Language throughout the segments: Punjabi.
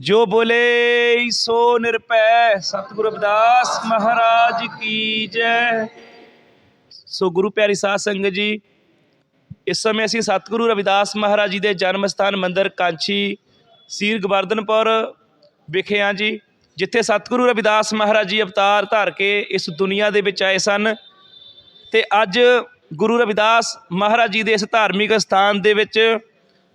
ਜੋ ਬੋਲੇ ਸੋ ਨਿਰਭੈ। ਸਤਿਗੁਰੂ ਰਵਿਦਾਸ ਮਹਾਰਾਜ ਕੀ ਜੈ। ਸੋ ਗੁਰੂ ਪਿਆਰੀ ਸਾਧ ਸੰਗਤ ਜੀ, ਇਸ ਸਮੇਂ ਅਸੀਂ ਸਤਿਗੁਰੂ ਰਵਿਦਾਸ ਮਹਾਰਾਜ ਜੀ ਦੇ ਜਨਮ ਸਥਾਨ ਮੰਦਿਰ ਕਾਂਚੀ, ਸੀਰ ਗਵਰਧਨਪੁਰ ਵਿਖੇ ਹਾਂ ਜੀ, ਜਿੱਥੇ ਸਤਿਗੁਰੂ ਰਵਿਦਾਸ ਮਹਾਰਾਜ ਜੀ ਅਵਤਾਰ ਧਾਰ ਕੇ ਇਸ ਦੁਨੀਆ ਦੇ ਵਿੱਚ ਆਏ ਸਨ। ਤੇ ਅੱਜ ਗੁਰੂ ਰਵਿਦਾਸ ਮਹਾਰਾਜ ਜੀ ਦੇ ਇਸ ਧਾਰਮਿਕ ਸਥਾਨ ਦੇ ਵਿੱਚ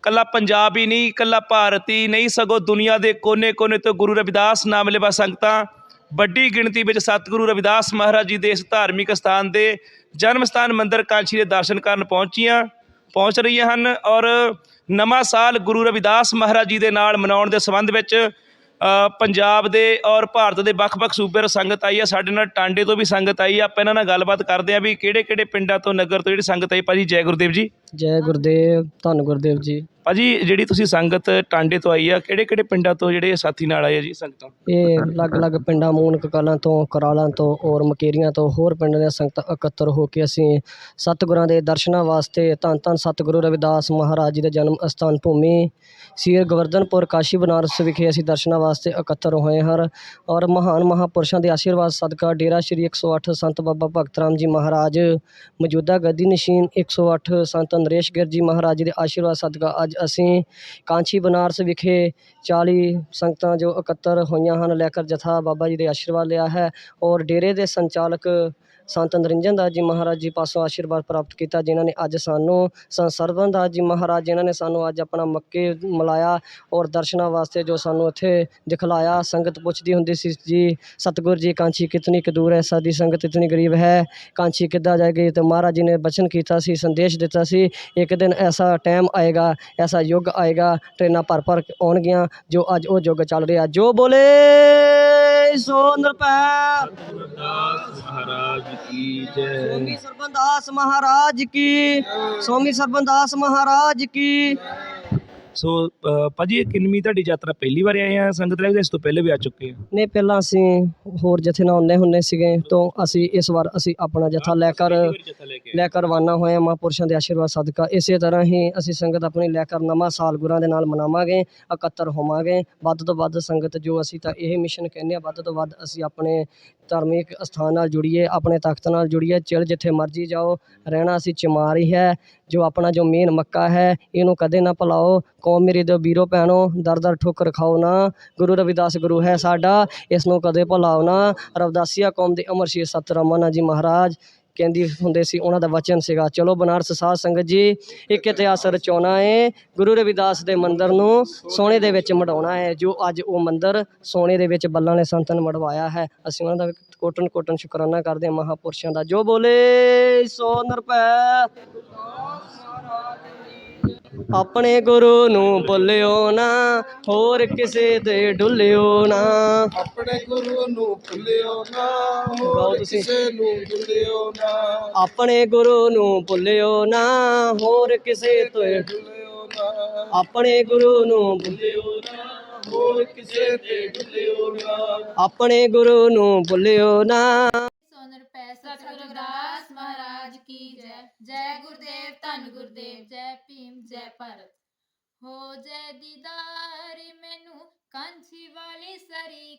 ਕੱਲਾ ਪੰਜਾਬ ਹੀ ਨਹੀਂ, ਕੱਲਾ ਭਾਰਤੀ ਨਹੀਂ, ਸਗੋਂ ਦੁਨੀਆ ਦੇ ਕੋਨੇ-ਕੋਨੇ ਤੋਂ ਗੁਰੂ ਰਵਿਦਾਸ ਨਾਮ ਲੈਵਾ ਸੰਗਤਾਂ, ਵੱਡੀ ਗਿਣਤੀ ਵਿੱਚ ਸਤਿਗੁਰੂ ਰਵਿਦਾਸ ਮਹਾਰਾਜ ਜੀ ਦੇ ਇਸ ਧਾਰਮਿਕ ਸਥਾਨ ਦੇ ਜਨਮ ਸਥਾਨ ਮੰਦਿਰ ਕਾਂਚੀ ਦੇ ਦਰਸ਼ਨ ਕਰਨ ਪਹੁੰਚੀਆਂ, ਪਹੁੰਚ ਰਹੀਆਂ ਹਨ ਔਰ ਨਵਾਂ ਸਾਲ ਗੁਰੂ ਰਵਿਦਾਸ ਮਹਾਰਾਜ ਜੀ ਦੇ ਨਾਲ ਮਨਾਉਣ ਦੇ ਸੰਬੰਧ ਵਿੱਚ ਪੰਜਾਬ ਦੇ ਔਰ ਭਾਰਤ ਦੇ ਵੱਖ-ਵੱਖ ਸੂਬੇ ਤੋਂ ਸੰਗਤ ਆਈ ਆ, ਸਾਡੇ ਨਾਲ ਟਾਂਡੇ ਤੋਂ ਵੀ ਸੰਗਤ ਆਈ ਆ, ਆਪਾਂ ਇਹਨਾਂ ਨਾਲ ਗੱਲਬਾਤ ਕਰਦੇ ਆ ਵੀ ਕਿਹੜੇ-ਕਿਹੜੇ ਪਿੰਡਾਂ ਤੋਂ, ਨਗਰ ਤੋਂ ਜਿਹੜੀ ਸੰਗਤ ਆਈ, ਭਾਜੀ ਜੈ ਗੁਰਦੇਵ ਜੀ। ਜੈ ਗੁਰਦੇਵ, ਧੰਨ ਗੁਰਦੇਵ ਜੀ। ਭਾਜੀ, ਜਿਹੜੀ ਤੁਸੀਂ ਸੰਗਤ ਟਾਂਡੇ ਤੋਂ ਆਈ ਆ ਕਿਹੜੇ-ਕਿਹੜੇ ਪਿੰਡਾਂ ਤੋਂ ਜਿਹੜੇ ਸਾਥੀ ਨਾਲ ਆਏ ਆ ਜੀ ਸੰਗਤਾਂ? ਇਹ ਅਲੱਗ-ਅਲੱਗ ਪਿੰਡਾਂ, ਮੂਨਕ ਕਲਾਂ ਤੋਂ, ਕਰਾਲਾਂ ਤੋਂ ਔਰ ਮਕੇਰੀਆਂ ਤੋਂ ਹੋਰ ਪਿੰਡਾਂ ਦੀਆਂ ਸੰਗਤਾਂ ਇਕੱਤਰ ਹੋ ਕੇ ਅਸੀਂ ਸਤਿਗੁਰਾਂ ਦੇ ਦਰਸ਼ਨਾਂ ਵਾਸਤੇ ਧੰਨ ਧੰਨ ਸਤਿਗੁਰੂ ਰਵਿਦਾਸ ਮਹਾਰਾਜ ਜੀ ਦੇ ਜਨਮ ਅਸਥਾਨ ਭੂਮੀ ਸ੍ਰੀ ਗਵਰਧਨਪੁਰ ਕਾਸ਼ੀ ਬਨਾਰਸ ਵਿਖੇ ਅਸੀਂ ਦਰਸ਼ਨਾਂ ਵਾਸਤੇ ਇਕੱਤਰ ਹੋਏ ਹਾਂ ਔਰ ਮਹਾਨ ਮਹਾਪੁਰਸ਼ਾਂ ਦੇ ਆਸ਼ੀਰਵਾਦ ਸਦਕਾ ਡੇਰਾ ਸ਼੍ਰੀ 108 ਸੰਤ ਬਾਬਾ ਭਗਤ ਰਾਮ ਜੀ ਮਹਾਰਾਜ, ਮੌਜੂਦਾ ਗੱਦੀ ਨਸ਼ੀਨ 108 ਸੰਤ ਨਰੇਸ਼ ਗਿਰ ਜੀ ਮਹਾਰਾਜ ਜੀ ਦੇ ਆਸ਼ੀਰਵਾਦ ਸਦਕਾ ਅੱਜ ਅਸੀਂ ਕਾਂਛੀ ਬਨਾਰਸ ਵਿਖੇ 40 ਸੰਗਤਾਂ ਜੋ ਇਕੱਤਰ ਹੋਈਆਂ ਹਨ, ਲੈ ਕਰ ਜਥਾ ਬਾਬਾ ਜੀ ਦੇ ਆਸ਼ੀਰਵਾਦ ਲਿਆ ਹੈ ਔਰ ਡੇਰੇ ਦੇ ਸੰਚਾਲਕ ਸੰਤ ਨਰਿੰਜਨ ਦਾਸ ਜੀ ਮਹਾਰਾਜ ਜੀ ਪਾਸੋਂ ਆਸ਼ੀਰਵਾਦ ਪ੍ਰਾਪਤ ਕੀਤਾ, ਜਿਨ੍ਹਾਂ ਨੇ ਅੱਜ ਸਾਨੂੰ ਸੰਤ ਸਰਵਨ ਦਾਸ ਜੀ ਮਹਾਰਾਜ, ਜਿਨ੍ਹਾਂ ਨੇ ਸਾਨੂੰ ਅੱਜ ਆਪਣਾ ਮੱਕੇ ਮਿਲਾਇਆ ਔਰ ਦਰਸ਼ਨਾਂ ਵਾਸਤੇ ਜੋ ਸਾਨੂੰ ਇੱਥੇ ਦਿਖਲਾਇਆ। ਸੰਗਤ ਪੁੱਛਦੀ ਹੁੰਦੀ ਸੀ ਜੀ, ਸਤਿਗੁਰ ਜੀ ਕਾਂਚੀ ਕਿਤਨੀ ਕੁ ਦੂਰ ਹੈ? ਸਾਡੀ ਸੰਗਤ ਇਤਨੀ ਗਰੀਬ ਹੈ। ਕਾਂਚੀ ਕਿੱਦਾਂ ਜਾਏਗੀ? ਤੇ ਮਹਾਰਾਜ ਜੀ ਨੇ ਬਚਨ ਕੀਤਾ ਸੀ, ਸੰਦੇਸ਼ ਦਿੱਤਾ ਸੀ, ਇੱਕ ਦਿਨ ਐਸਾ ਟਾਈਮ ਆਏਗਾ, ਐਸਾ ਯੁੱਗ ਆਏਗਾ, ਟ੍ਰੇਨਾਂ ਭਰ ਭਰ ਆਉਣਗੀਆਂ, ਜੋ ਅੱਜ ਉਹ ਯੁੱਗ ਚੱਲ ਰਿਹਾ। ਜੋ ਬੋਲੇ, ਸੋ ਨਿਰਭੈ ਮਹਾਰਾਜ ਕੀ ਜੈ। ਸੋਮੀ ਸਰਬੰਦਾਸ ਮਹਾਰਾਜ ਕੀ ਸੋਮੀ ਸਰਬੰਦਾਸ ਮਹਾਰਾਜ ਕੀ। ਸੋ ਅ, ਭਾਜੀ ਇਹ ਕਿੰਨਵੀਂ ਤੁਹਾਡੀ ਯਾਤਰਾ ਪਹਿਲੀ ਵਾਰ ਆਏ ਆ ਸੰਗਤ ਲੈ? ਇਸ ਤੋਂ ਪਹਿਲੇ ਵੀ ਆ ਚੁੱਕੇ ਆ। ਨੇ ਪਹਿਲਾਂ ਅਸੀਂ ਹੋਰ ਜਥੇ ਨਾਲ ਆਉਂਦੇ ਹੁੰਦੇ ਸੀਗੇ ਤੋਂ ਅਸੀਂ ਇਸ ਵਾਰ ਅਸੀਂ ਆਪਣਾ ਜਥਾ ਲੈ ਕਰ ਲੈ ਕਰ ਰਵਾਨਾ ਹੋਏ ਹਾਂ ਮਹਾਂਪੁਰਸ਼ਾਂ ਦੇ ਆਸ਼ੀਰਵਾਦ ਸਦਕਾ। ਇਸੇ ਤਰ੍ਹਾਂ ਹੀ ਅਸੀਂ ਸੰਗਤ ਆਪਣੀ ਲੈ ਕਰ ਨਵਾਂ ਸਾਲ ਗੁਰਾਂ ਦੇ ਨਾਲ ਮਨਾਵਾਂਗੇ ਇਕੱਤਰ ਹੋਵਾਂਗੇ। ਵੱਧ ਤੋਂ ਵੱਧ ਸੰਗਤ ਜੋ ਅਸੀਂ ਤਾਂ ਇਹ ਮਿਸ਼ਨ ਕਹਿੰਦੇ ਆ ਵੱਧ ਤੋਂ ਵੱਧ ਅਸੀਂ ਆਪਣੇ ਧਾਰਮਿਕ ਅਸਥਾਨ ਨਾਲ ਜੁੜੀਏ, ਆਪਣੇ ਤਖਤ ਨਾਲ ਜੁੜੀਏ, ਚਿਲ ਜਿੱਥੇ ਮਰਜ਼ੀ ਜਾਓ, ਰਹਿਣਾ ਅਸੀਂ ਚਮਾਰ ਹੀ ਹੈ, ਜੋ ਆਪਣਾ ਜੋ ਮੇਨ ਮੱਕਾ ਹੈ, ਇਹਨੂੰ ਕਦੇ ਨਾ ਭੁਲਾਓ, ਕੌਮ ਮੇਰੇ ਦੇ ਵੀਰੋ ਭੈਣੋ, ਦਰ ਦਰ ਠੋਕਰ ਖਾਓ ਨਾ, ਗੁਰੂ ਰਵਿਦਾਸ ਗੁਰੂ ਹੈ ਸਾਡਾ, ਇਸ ਨੂੰ ਕਦੇ ਭੁਲਾਓ ਨਾ, ਰਵਦਾਸੀਆ ਕੌਮ ਦੇ ਅਮਰ ਸਤਿ ਰਮਨ ਜੀ ਮਹਾਰਾਜ ਕਹਿੰਦੀ ਹੁੰਦੇ ਸੀ, ਉਹਨਾਂ ਦਾ ਵਚਨ ਸੀਗਾ। ਚਲੋ ਬਨਾਰਸ ਸਾਧ ਸੰਗਤ ਜੀ, ਇੱਕ ਇਤਿਹਾਸ ਰਚਾਉਣਾ ਹੈ ਗੁਰੂ ਰਵਿਦਾਸ ਦੇ ਮੰਦਿਰ ਨੂੰ ਸੋਨੇ ਦੇ ਵਿੱਚ ਮੜਾਉਣਾ ਹੈ ਜੋ ਅੱਜ ਉਹ ਮੰਦਿਰ ਸੋਨੇ ਦੇ ਵਿੱਚ ਬੱਲਾਂ ਨੇ ਸੰਤਾਂ ਨੂੰ ਮੜਵਾਇਆ ਹੈ। ਅਸੀਂ ਉਹਨਾਂ ਦਾ ਕੋਟਨ ਕੋਟਨ ਸ਼ੁਕਰਾਨਾ ਕਰਦੇ ਹਾਂ ਮਹਾਪੁਰਸ਼ਾਂ ਦਾ। ਜੋ ਬੋਲੇ, ਸੋ ਨਿਰਭੈ। ਆਪਣੇ ਗੁਰੂ ਨੂੰ ਭੁੱਲਿਓ ਨਾ ਹੋਰ ਕਿਸੇ ਤੇ ਡੁੱਲਿਓ ਨਾ। ਆਪਣੇ ਗੁਰੂ ਨੂੰ ਭੁੱਲਿਓ ਨਾ ਹੋਰ। ਕਿਸੇ ਨੂੰ ਭੁੱਲਿਓ ਨਾ। ਆਪਣੇ ਗੁਰੂ ਨੂੰ ਭੁੱਲਿਓ ਨਾ ਹੋਰ ਕਿਸੇ ਤੋਂ ਭੁੱਲਿਓ ਨਾ। ਆਪਣੇ ਗੁਰੂ ਨੂੰ ਭੁੱਲਿਓ ਨਾ। ਹੋਰ ਕਿਸੇ ਤੇ ਭੁੱਲਿਓ ਨਾ। ਆਪਣੇ ਗੁਰੂ ਨੂੰ ਭੁੱਲਿਓ ਨਾ। ਸੋਨਰ ਪੈ ਸਤਿਗੁਰੂ ਮਹਾਰਾਜ ਕੀ ਜੈ। ਜੈ ਗੁਰਦੇਵ ਧੰਨ ਗੁਰਦੇਵ ਜੈ ਜੈ ਭਾਰਤ। ਹੋ ਜੈ ਦੀਦਾਰ ਮੈਨੂੰ ਕਾਂਛੀ ਵਾਲੀ ਸਰੀ